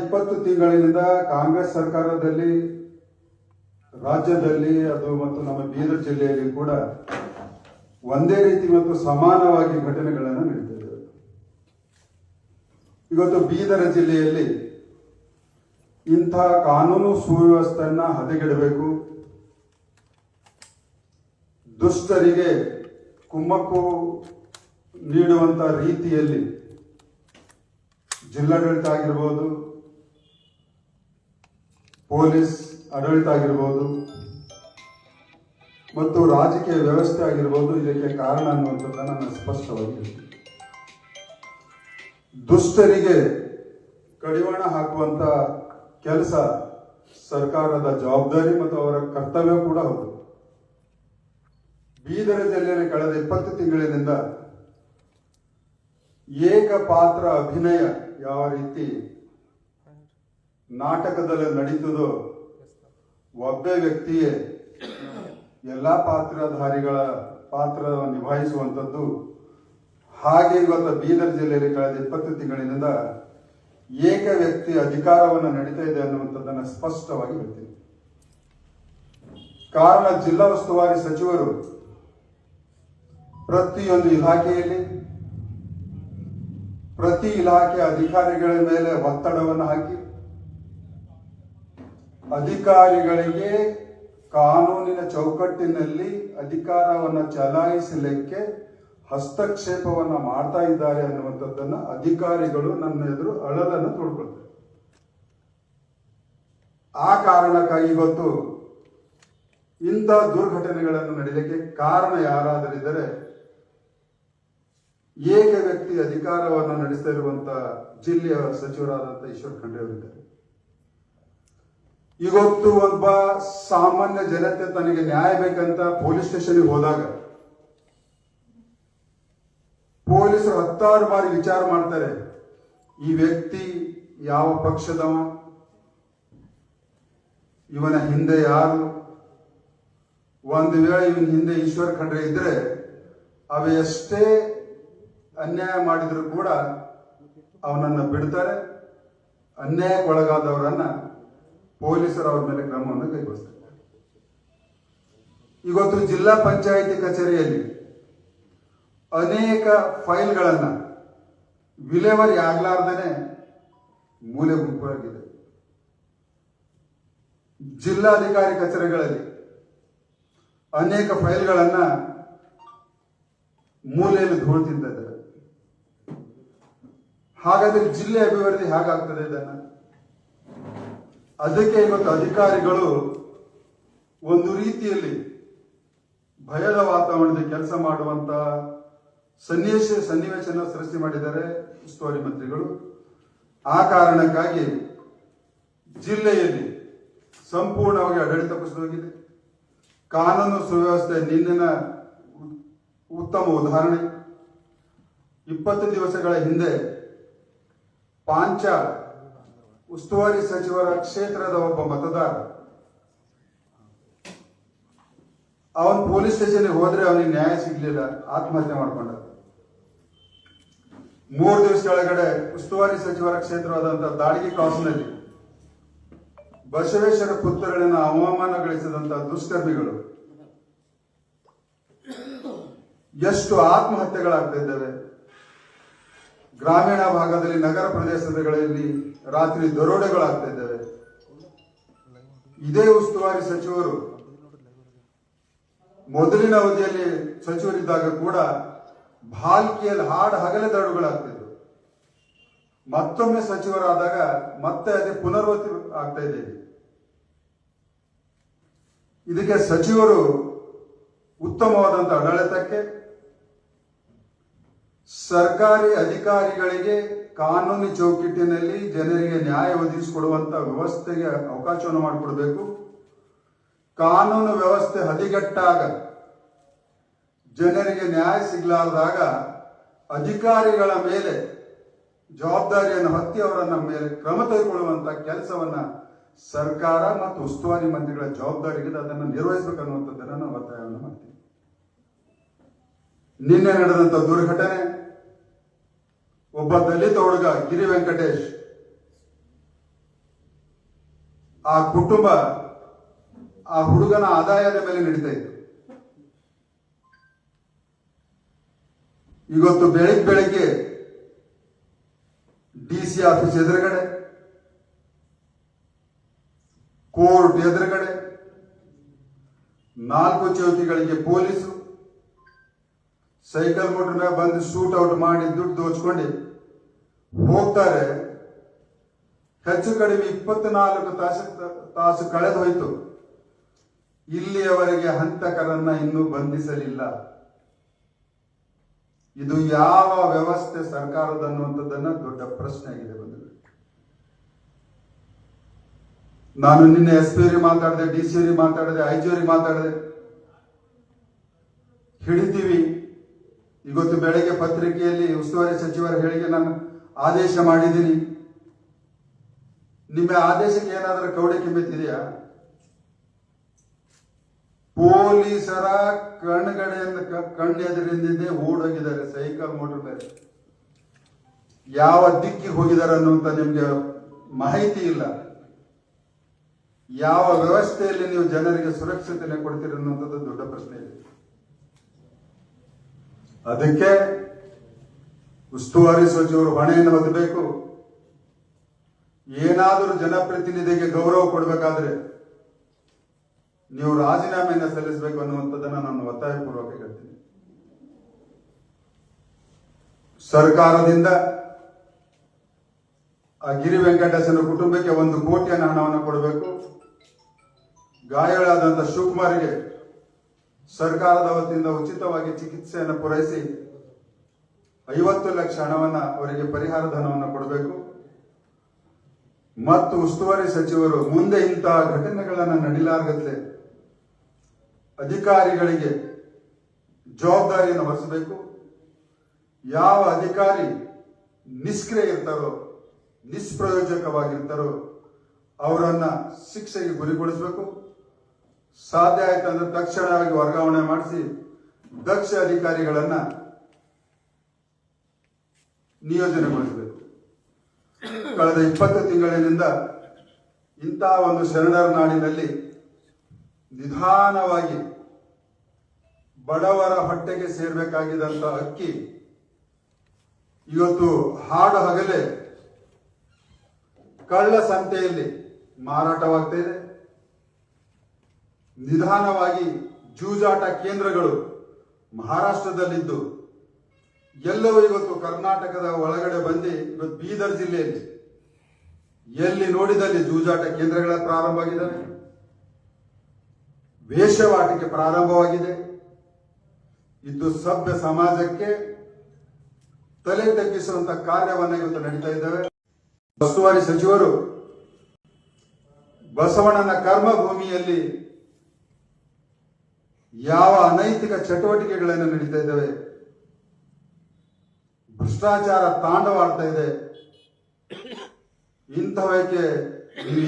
ಇಪ್ಪತ್ತು ತಿಂಗಳಿನಿಂದ ಕಾಂಗ್ರೆಸ್ ಸರ್ಕಾರದಲ್ಲಿ, ರಾಜ್ಯದಲ್ಲಿ ಅದು ಮತ್ತು ನಮ್ಮ ಬೀದರ್ ಜಿಲ್ಲೆಯಲ್ಲಿ ಕೂಡ ಒಂದೇ ರೀತಿ ಮತ್ತು ಸಮಾನವಾಗಿ ಘಟನೆಗಳನ್ನು ನಡೀತಿದೆ ಇವತ್ತು ಬೀದರ ಜಿಲ್ಲೆಯಲ್ಲಿ ಇಂಥ ಕಾನೂನು ಸುವ್ಯವಸ್ಥೆಯನ್ನ ಹದಗೆಡಬೇಕು. ದುಷ್ಟರಿಗೆ ಕುಮ್ಮಕ್ಕು ನೀಡುವಂತ ರೀತಿಯಲ್ಲಿ ಜಿಲ್ಲಾಡಳಿತ ಆಗಿರ್ಬೋದು ಪೊಲೀಸ್, ಆಡಳಿತ ಆಗಿರ್ಬೋದು, ಮತ್ತು ರಾಜಕೀಯ ವ್ಯವಸ್ಥೆ ಆಗಿರ್ಬೋದು, ಇದಕ್ಕೆ ಕಾರಣ ಅನ್ನುವಂಥದ್ದನ್ನು ನಾನು ಸ್ಪಷ್ಟವಾಗಿ ದುಷ್ಟರಿಗೆ ಕಡಿವಾಣ ಹಾಕುವಂತ ಕೆಲಸ ಸರ್ಕಾರದ ಜವಾಬ್ದಾರಿ ಮತ್ತು ಅವರ ಕರ್ತವ್ಯ ಕೂಡ ಹೌದು. ಬೀದರ ಜಿಲ್ಲೆಯಲ್ಲಿ ಕಳೆದ ಇಪ್ಪತ್ತು ತಿಂಗಳಿನಿಂದ ಏಕಪಾತ್ರ ಅಭಿನಯ ಯಾವ ರೀತಿ ನಾಟಕದಲ್ಲಿ ನಡೀತದೋ? ಒಬ್ಬೇ ವ್ಯಕ್ತಿಯೇ ಎಲ್ಲ ಪಾತ್ರಧಾರಿಗಳ ಪಾತ್ರ ನಿಭಾಯಿಸುವಂಥದ್ದು. ಹಾಗೆ ಇವತ್ತು ಬೀದರ್ ಜಿಲ್ಲೆಯಲ್ಲಿ ಕಳೆದ ಇಪ್ಪತ್ತು ತಿಂಗಳಿನಿಂದ ಏಕ ವ್ಯಕ್ತಿ ಅಧಿಕಾರವನ್ನು ನಡೀತಾ ಇದೆ ಅನ್ನುವಂಥದ್ದನ್ನು ಸ್ಪಷ್ಟವಾಗಿ ಹೇಳ್ತೀನಿ. ಕಾರಣ ಜಿಲ್ಲಾ ಉಸ್ತುವಾರಿ ಸಚಿವರು ಪ್ರತಿಯೊಂದು ಇಲಾಖೆಯಲ್ಲಿ ಪ್ರತಿ ಇಲಾಖೆ ಅಧಿಕಾರಿಗಳ ಮೇಲೆ ಒತ್ತಡವನ್ನು ಹಾಕಿ ಅಧಿಕಾರಿಗಳಿಗೆ ಕಾನೂನಿನ ಚೌಕಟ್ಟಿನಲ್ಲಿ ಅಧಿಕಾರವನ್ನು ಚಲಾಯಿಸಲಿಕ್ಕೆ ಹಸ್ತಕ್ಷೇಪವನ್ನು ಮಾಡ್ತಾ ಇದ್ದಾರೆ ಅನ್ನುವಂಥದ್ದನ್ನು ಅಧಿಕಾರಿಗಳು ನನ್ನ ಎದುರು ಅಳಲನ್ನು ತೋಡ್ಕೊಳ್ತಾರೆ. ಆ ಕಾರಣಕ್ಕಾಗಿ ಇವತ್ತು ಇಂಥ ದುರ್ಘಟನೆಗಳನ್ನು ನಡೆಯಲಿಕ್ಕೆ ಕಾರಣ ಯಾರಾದರಿದ್ದರೆ, ಏಕ ವ್ಯಕ್ತಿ ಅಧಿಕಾರವನ್ನು ನಡೆಸ್ತಾ ಇರುವಂತಹ ಜಿಲ್ಲೆಯ ಸಚಿವರಾದಂಥ ಈಶ್ವರ್ ಖಂಡ್ರೆ ಅವರಿದ್ದಾರೆ. ಇವತ್ತು ಒಬ್ಬ ಸಾಮಾನ್ಯ ಜನತೆ ತನಗೆ ನ್ಯಾಯ ಬೇಕಂತ ಪೊಲೀಸ್ ಸ್ಟೇಷನ್ಗೆ ಹೋದಾಗ ಪೊಲೀಸರು ಹತ್ತಾರು ಬಾರಿ ವಿಚಾರ ಮಾಡ್ತಾರೆ, ಈ ವ್ಯಕ್ತಿ ಯಾವ ಪಕ್ಷದವ? ಇವನ ಹಿಂದೆ ಯಾರು? ಒಂದು ವೇಳೆ ಇವನ ಹಿಂದೆ ಈಶ್ವರ್ ಖಂಡ್ರೆ ಇದ್ರೆ ಅವ ಎಷ್ಟೇ ಅನ್ಯಾಯ ಮಾಡಿದ್ರು ಕೂಡ ಅವನನ್ನ ಬಿಡ್ತಾರೆ, ಅನ್ಯಾಯಕ್ಕೊಳಗಾದವರನ್ನ ಪೊಲೀಸರು ಅವ್ರ ಮೇಲೆ ಕ್ರಮವನ್ನು ಕೈಗೊಳ್ತಾರೆ. ಇವತ್ತು ಜಿಲ್ಲಾ ಪಂಚಾಯಿತಿ ಕಚೇರಿಯಲ್ಲಿ ಅನೇಕ ಫೈಲ್ಗಳನ್ನ ವಿಲೇವರಿ ಆಗ್ಲಾರ್ದೇನೆ ಮೂಲೆ ಗುಂಪಾಗಿದೆ. ಜಿಲ್ಲಾಧಿಕಾರಿ ಕಚೇರಿಗಳಲ್ಲಿ ಅನೇಕ ಫೈಲ್ಗಳನ್ನ ಮೂಲೆಯಲ್ಲಿ ಧೂಳು ತಿಂತಾ ಇದ್ದಾರೆ. ಹಾಗಾದ್ರೆ ಜಿಲ್ಲೆ ಅಭಿವೃದ್ಧಿ ಹೇಗಾಗ್ತದೆ ಇದನ್ನ? ಅದಕ್ಕೆ ಇವತ್ತು ಅಧಿಕಾರಿಗಳು ಒಂದು ರೀತಿಯಲ್ಲಿ ಭಯದ ವಾತಾವರಣದಲ್ಲಿ ಕೆಲಸ ಮಾಡುವಂತ ಸನ್ನಿವೇಶ ಸನ್ನಿವೇಶನ ಸೃಷ್ಟಿ ಮಾಡಿದ್ದಾರೆ ಉಸ್ತುವಾರಿ ಮಂತ್ರಿಗಳು. ಆ ಕಾರಣಕ್ಕಾಗಿ ಜಿಲ್ಲೆಯಲ್ಲಿ ಸಂಪೂರ್ಣವಾಗಿ ಆಡಳಿತ ಕುಸಿದೋಗಿದೆ ಕಾನೂನು ಸುವ್ಯವಸ್ಥೆ ನಿನ್ನಿನ ಉತ್ತಮ ಉದಾಹರಣೆ. ಇಪ್ಪತ್ತು ದಿವಸಗಳ ಹಿಂದೆ ಪಾಂಚ ಉಸ್ತುವಾರಿ ಸಚಿವರ ಕ್ಷೇತ್ರದ ಒಬ್ಬ ಮತದಾರ. ಅವನು ಪೊಲೀಸ್ ಸ್ಟೇಷನ್ಗೆ ಹೋದ್ರೆ ಅವನಿಗೆ ನ್ಯಾಯ ಸಿಗ್ಲಿಲ್ಲ, ಆತ್ಮಹತ್ಯೆ ಮಾಡ್ಕೊಂಡ. ಮೂರು ದಿವಸ ಕೆಳಗಡೆ ಉಸ್ತುವಾರಿ ಸಚಿವರ ಕ್ಷೇತ್ರವಾದಂತಹ ದಾಳಿಗೆ ಕ್ರಾಸ್ನಲ್ಲಿ ಬಸವೇಶ್ವರ ಪುತ್ರಗಳನ್ನು ಅವಮಾನಗೊಳಿಸಿದಂತಹ ದುಷ್ಕರ್ಮಿಗಳು ಎಷ್ಟು ಆತ್ಮಹತ್ಯೆಗಳಾಗ್ತಾ ಇದ್ದಾವೆ. ಗ್ರಾಮೀಣ ಭಾಗದಲ್ಲಿ ನಗರ ಪ್ರದೇಶಗಳಲ್ಲಿ ರಾತ್ರಿ ದರೋಡೆಗಳಾಗ್ತಾ ಇದ್ದಾವೆ ಇದೇ ಉಸ್ತುವಾರಿ ಸಚಿವರು. ಮೊದಲಿನ ಅವಧಿಯಲ್ಲಿ ಸಚಿವರಿದ್ದಾಗ ಕೂಡ ಭಾಲ್ಕಿಯಲ್ಲಿ ಹಾಡು ಹಗಲೆ ದರೋಡೆಗಳಾಗ್ತಿದ್ವು ಮತ್ತೊಮ್ಮೆ ಸಚಿವರಾದಾಗ ಮತ್ತೆ ಅದೇ ಪುನರ್ವತಿ ಆಗ್ತಾ ಇದೆ. ಇದಕ್ಕೆ ಸಚಿವರು ಉತ್ತಮವಾದಂತಹ ಆಡಳಿತಕ್ಕೆ ಸರ್ಕಾರಿ ಅಧಿಕಾರಿಗಳಿಗೆ ಕಾನೂನು ಚೌಕಟ್ಟಿನಲ್ಲಿ ಜನರಿಗೆ ನ್ಯಾಯ ಒದಗಿಸಿಕೊಡುವಂತ ವ್ಯವಸ್ಥೆಗೆ ಅವಕಾಶವನ್ನು ಮಾಡಿಕೊಡಬೇಕು. ಕಾನೂನು ವ್ಯವಸ್ಥೆ ಹದಿಗಟ್ಟಾಗ ಜನರಿಗೆ ನ್ಯಾಯ ಸಿಗಲಾರದಾಗ ಅಧಿಕಾರಿಗಳ ಮೇಲೆ ಜವಾಬ್ದಾರಿಯನ್ನು ಹತ್ತಿ ಅವರನ್ನ ಮೇಲೆ ಕ್ರಮ ತೆಗೆದುಕೊಳ್ಳುವಂತ ಕೆಲಸವನ್ನ ಸರ್ಕಾರ ಮತ್ತು ಉಸ್ತುವಾರಿ ಮಂತ್ರಿಗಳ ಜವಾಬ್ದಾರಿಗೆ ಅದನ್ನು ನಿರ್ವಹಿಸಬೇಕನ್ನುವಂಥದ್ದನ್ನು ನಾವು ಒತ್ತಾಯವನ್ನು ಮಾಡ್ತೀವಿ ನಿನ್ನೆ ನಡೆದಂತ ದುರ್ಘಟನೆ ಒಬ್ಬ ದಲಿತ ಹುಡುಗ ಗಿರಿ ವೆಂಕಟೇಶ್, ಆ ಕುಟುಂಬ ಆ ಹುಡುಗನ ಆದಾಯದ ಮೇಲೆ ನಡೀತಾ ಇತ್ತು. ಇವತ್ತು ಬೆಳಿಗ್ಗೆ ಬೆಳಗ್ಗೆ ಡಿ ಸಿ ಆಫೀಸ್ ಎದುರುಗಡೆ, ಕೋರ್ಟ್ ಎದುರುಗಡೆ, ನಾಲ್ಕು ಚೌಕಿಗಳಿಗೆ ಪೊಲೀಸು ಸೈಕಲ್ ಮೋಟರ್ ಮೇಲೆ ಬಂದು ಶೂಟ್ ಔಟ್ ಮಾಡಿ ದುಡ್ಡು ದೋಚ್ಕೊಂಡು ಹೋಗ್ತಾರೆ. ಹೆಚ್ಚು ಕಡಿಮೆ ಇಪ್ಪತ್ನಾಲ್ಕು ತಾಸು ತಾಸು ಕಳೆದು ಹೋಯ್ತು ಇಲ್ಲಿಯವರೆಗೆ ಹಂತಕರನ್ನ ಇನ್ನೂ ಬಂಧಿಸಲಿಲ್ಲ. ಇದು ಯಾವ ವ್ಯವಸ್ಥೆ ಸರ್ಕಾರದ ಅನ್ನುವಂಥದ್ದನ್ನ ದೊಡ್ಡ ಪ್ರಶ್ನೆ ಆಗಿದೆ ನಾನು ನಿನ್ನೆ ಎಸ್ ಪಿ ಮಾತಾಡಿದೆ, ಡಿ ಸಿ ಮಾತಾಡಿದೆ, ಐ ಜಿ ಮಾತಾಡಿದೆ. ಹಿಡಿತೀವಿ. ಇವತ್ತು ಬೆಳಗ್ಗೆ ಪತ್ರಿಕೆಯಲ್ಲಿ ಉಸ್ತುವಾರಿ ಸಚಿವರ ಹೇಳಿಕೆ ನಾನು ಆದೇಶ ಮಾಡಿದ್ದೀನಿ. ನಿಮ್ಮ ಆದೇಶಕ್ಕೆ ಏನಾದರೂ ಕೌಡೆ ಕಿಮ್ಮೆತ್ತಿದೆಯಾ? ಪೊಲೀಸರ ಕಣ್ಗಡೆಯಿಂದ ಕಣ್ಣೆದುರಿಂದಿದ್ದೇ ಓಡೋಗಿದ್ದಾರೆ ಸೈಕಲ್ ಮೋಟರ್ ಮೇಲೆ. ಯಾವ ದಿಕ್ಕಿಗೆ ಹೋಗಿದ್ದಾರೆ ಅನ್ನುವಂತ ನಿಮ್ಗೆ ಮಾಹಿತಿ ಇಲ್ಲ. ಯಾವ ವ್ಯವಸ್ಥೆಯಲ್ಲಿ ನೀವು ಜನರಿಗೆ ಸುರಕ್ಷತೆಯನ್ನು ಕೊಡ್ತೀರಿ ಅನ್ನುವಂಥದ್ದು ದೊಡ್ಡ ಪ್ರಶ್ನೆ ಇದೆ. ಅದಕ್ಕೆ ಉಸ್ತುವಾರಿ ಸಚಿವರು ಹೊಣೆಯನ್ನು ಹೊದಬೇಕು. ಏನಾದರೂ ಜನಪ್ರತಿನಿಧಿಗೆ ಗೌರವ ಕೊಡಬೇಕಾದ್ರೆ ನೀವು ರಾಜೀನಾಮೆಯನ್ನು ಸಲ್ಲಿಸಬೇಕು ಅನ್ನುವಂಥದ್ದನ್ನು ನಾನು ಒತ್ತಾಯಪೂರ್ವಕ ಹೇಳ್ತೀನಿ. ಸರ್ಕಾರದಿಂದ ಆ ಗಿರಿ ವೆಂಕಟೇಶನ ಕುಟುಂಬಕ್ಕೆ ಒಂದು ಕೋಟಿಯನ್ನು ಹಣವನ್ನು ಕೊಡಬೇಕು. ಗಾಯಗಳಾದಂಥ ಶಿವಕುಮಾರ್ಗೆ ಸರ್ಕಾರದ ವತಿಯಿಂದ ಉಚಿತವಾಗಿ ಚಿಕಿತ್ಸೆಯನ್ನು ಪೂರೈಸಿ ಐವತ್ತು ಲಕ್ಷ ಹಣವನ್ನ ಅವರಿಗೆ ಪರಿಹಾರ ಧನವನ್ನು ಕೊಡಬೇಕು. ಮತ್ತು ಉಸ್ತುವಾರಿ ಸಚಿವರು ಮುಂದೆ ಇಂತಹ ಘಟನೆಗಳನ್ನು ನಡಿಲಾರ್ಗತ್ಲೆ ಅಧಿಕಾರಿಗಳಿಗೆ ಜವಾಬ್ದಾರಿಯನ್ನು ವಹಿಸಬೇಕು ಯಾವ ಅಧಿಕಾರಿ ನಿಷ್ಕ್ರಿಯ ಇರ್ತಾರೋ, ನಿಷ್ಪ್ರಯೋಜಕವಾಗಿರ್ತಾರೋ, ಅವರನ್ನ ಶಿಕ್ಷೆಗೆ ಗುರಿಗೊಳಿಸಬೇಕು. ಸಾಧ್ಯ ಆಯ್ತು ಅಂದ್ರೆ ತಕ್ಷಣವಾಗಿ ವರ್ಗಾವಣೆ ಮಾಡಿಸಿ ದಕ್ಷ ಅಧಿಕಾರಿಗಳನ್ನ ನಿಯೋಜನೆಗೊಳಿಸಬೇಕು ಕಳೆದ ಇಪ್ಪತ್ತು ತಿಂಗಳಿನಿಂದ ಇಂತಹ ಒಂದು ಶರಣರ ನಾಡಿನಲ್ಲಿ ನಿಧಾನವಾಗಿ ಬಡವರ ಹೊಟ್ಟೆಗೆ ಸೇರಬೇಕಾಗಿದ್ದಂಥ ಅಕ್ಕಿ ಇವತ್ತು ಹಾಡು ಹಗಲೇ ಕಳ್ಳ ಸಂತೆಯಲ್ಲಿ ಮಾರಾಟವಾಗ್ತಾ ನಿಧಾನವಾಗಿ ಜೂಜಾಟ ಕೇಂದ್ರಗಳು ಮಹಾರಾಷ್ಟ್ರದಲ್ಲಿದ್ದು ಎಲ್ಲವೂ ಇವತ್ತು ಕರ್ನಾಟಕದ ಒಳಗಡೆ ಬಂದು ಇವತ್ತು ಬೀದರ್ ಜಿಲ್ಲೆಯಲ್ಲಿ ಎಲ್ಲಿ ನೋಡಿದಲ್ಲಿ ಜೂಜಾಟ ಕೇಂದ್ರಗಳ ಪ್ರಾರಂಭವಾಗಿದ್ದಾವೆ ವೇಷವಾಟಿಕೆ ಪ್ರಾರಂಭವಾಗಿದೆ. ಇದು ಸಭ್ಯ ಸಮಾಜಕ್ಕೆ ತಲೆ ತಗ್ಗಿಸುವಂತಹ ಕಾರ್ಯವನ್ನು ಇವತ್ತು ನಡೀತಾ ಇದ್ದಾವೆ. ಉಸ್ತುವಾರಿ ಸಚಿವರು ಬಸವಣ್ಣನ ಕರ್ಮಭೂಮಿಯಲ್ಲಿ ಯಾವ ಅನೈತಿಕ ಚಟುವಟಿಕೆಗಳನ್ನು ನಡೀತಾ ಇದ್ದಾವೆ. ಭ್ರಷ್ಟಾಚಾರ ತಾಂಡವಾಡ್ತಾ ಇದೆ. ಇಂಥವಕ್ಕೆ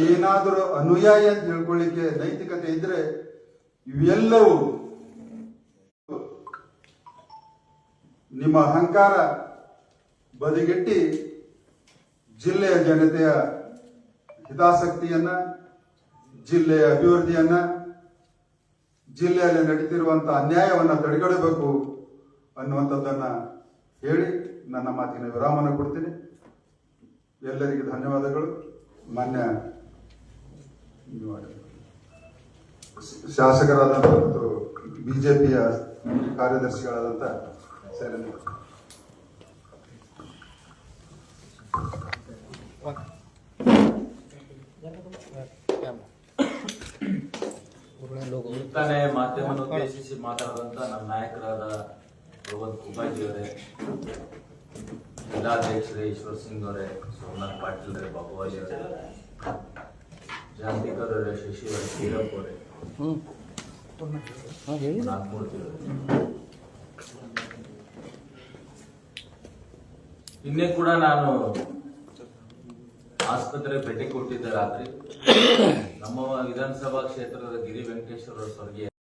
ಏನಾದರೂ ಅನುಯಾಯಿ ಅಂತ ಹೇಳ್ಕೊಳ್ಳಿಕ್ಕೆ ನೈತಿಕತೆ ಇದ್ರೆ ಇವೆಲ್ಲವೂ ನಿಮ್ಮ ಅಹಂಕಾರ ಬದಿಗೆಟ್ಟಿ ಜಿಲ್ಲೆಯ ಜನತೆಯ ಹಿತಾಸಕ್ತಿಯನ್ನ, ಜಿಲ್ಲೆಯ ಅಭಿವೃದ್ಧಿಯನ್ನ, ಜಿಲ್ಲೆಯಲ್ಲಿ ನಡೀತಿರುವಂತಹ ಅನ್ಯಾಯವನ್ನ ತಡೆಗಡಬೇಕು ಅನ್ನುವಂಥದ್ದನ್ನ ಹೇಳಿ ನನ್ನ ಮಾತಿನ ವಿರಾಮನ ಕೊಡ್ತೀನಿ. ಎಲ್ಲರಿಗೆ ಧನ್ಯವಾದಗಳು. ಮಾನ್ಯ ಶಾಸಕರಾದಂಥ ಮತ್ತು ಬಿಜೆಪಿಯ ಕಾರ್ಯದರ್ಶಿಗಳಾದಂಥ ಶೈಲೇಂದ್ರ ತಾನೇ ಮಾಧ್ಯಮವನ್ನು ಉದ್ದೇಶಿಸಿ ಮಾತಾಡಿದಂತ ನಮ್ಮ ನಾಯಕರಾದ ಭಗವಂತ ಕುಬಾಜಿ ಅವರೇ. ಜಿಲ್ಲಾಧ್ಯಕ್ಷರೇ ಈಶ್ವರ್ ಸಿಂಗ್ ಅವರೇ, ಸೋಮನಾಥ್ ಪಾಟೀಲ್ ರೇ ಬಾಬುವಾಜಿ ಅವರೇ ಜಾಂತಿಕರ್ ಅವರೇ, ಶಶಿ ಅವರೇ ಅವರೇ ನಾಗಮೂರ್ತಿ ನಿನ್ನೆ ಕೂಡ ನಾನು ಆಸ್ಪತ್ರೆ ಭೇಟಿ ಕೊಟ್ಟಿದ್ದೆ ರಾತ್ರಿ, ನಮ್ಮ ವಿಧಾನಸಭಾ ಕ್ಷೇತ್ರದ ಗಿರಿ ವೆಂಕಟೇಶ್ವರ ಸ್ವರ್ಗೀಯ